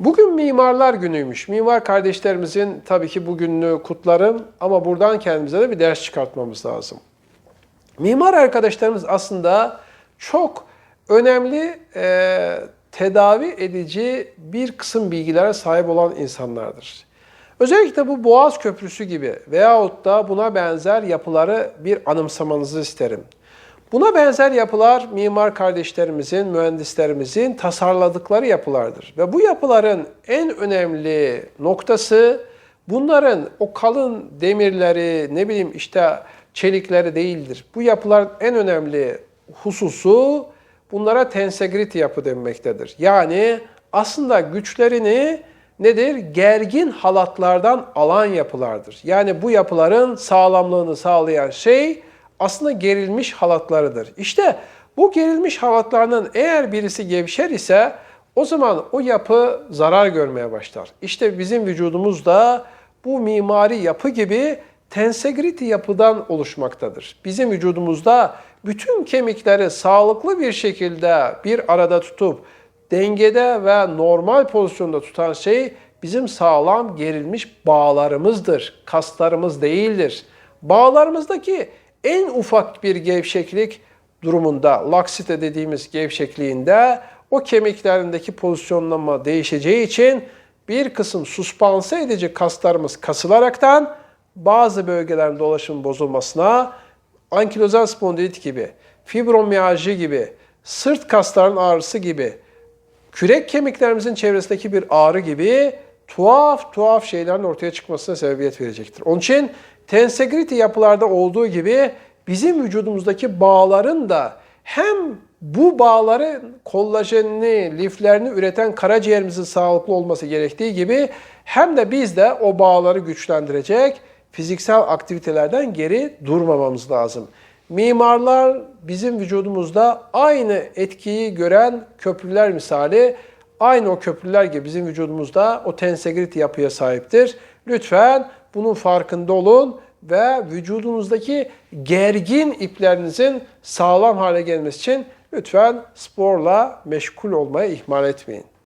Bugün Mimarlar Günü'ymüş. Mimar kardeşlerimizin tabii ki bugününü kutlarım ama buradan kendimize de bir ders çıkartmamız lazım. Mimar arkadaşlarımız aslında çok önemli e, tedavi edici bir kısım bilgilere sahip olan insanlardır. Özellikle bu Boğaz Köprüsü gibi veyahut da buna benzer yapıları bir anımsamanızı isterim. Buna benzer yapılar mimar kardeşlerimizin, mühendislerimizin tasarladıkları yapılardır. Ve bu yapıların en önemli noktası bunların o kalın demirleri, ne bileyim işte çelikleri değildir. Bu yapıların en önemli hususu bunlara tensegrity yapı denmektedir. Yani aslında güçlerini nedir? Gergin halatlardan alan yapılardır. Yani bu yapıların sağlamlığını sağlayan şey aslında gerilmiş halatlarıdır. İşte bu gerilmiş halatlarının eğer birisi gevşer ise o zaman o yapı zarar görmeye başlar. İşte bizim vücudumuz da bu mimari yapı gibi tensegrity yapıdan oluşmaktadır. Bizim vücudumuzda bütün kemikleri sağlıklı bir şekilde bir arada tutup dengede ve normal pozisyonda tutan şey bizim sağlam gerilmiş bağlarımızdır. Kaslarımız değildir. Bağlarımızdaki en ufak bir gevşeklik durumunda, laksite dediğimiz gevşekliğinde o kemiklerindeki pozisyonlama değişeceği için bir kısım suspanse edici kaslarımız kasılaraktan bazı bölgelerin dolaşım bozulmasına ankilozal spondilit gibi, fibromiyalji gibi, sırt kaslarının ağrısı gibi, kürek kemiklerimizin çevresindeki bir ağrı gibi tuhaf tuhaf şeylerin ortaya çıkmasına sebebiyet verecektir. Onun için tensegrity yapılarda olduğu gibi bizim vücudumuzdaki bağların da hem bu bağların kollajenini, liflerini üreten karaciğerimizin sağlıklı olması gerektiği gibi hem de biz de o bağları güçlendirecek fiziksel aktivitelerden geri durmamamız lazım. Mimarlar bizim vücudumuzda aynı etkiyi gören köprüler misali aynı o köprüler gibi bizim vücudumuzda o tensegrity yapıya sahiptir. Lütfen bunun farkında olun ve vücudunuzdaki gergin iplerinizin sağlam hale gelmesi için lütfen sporla meşgul olmayı ihmal etmeyin.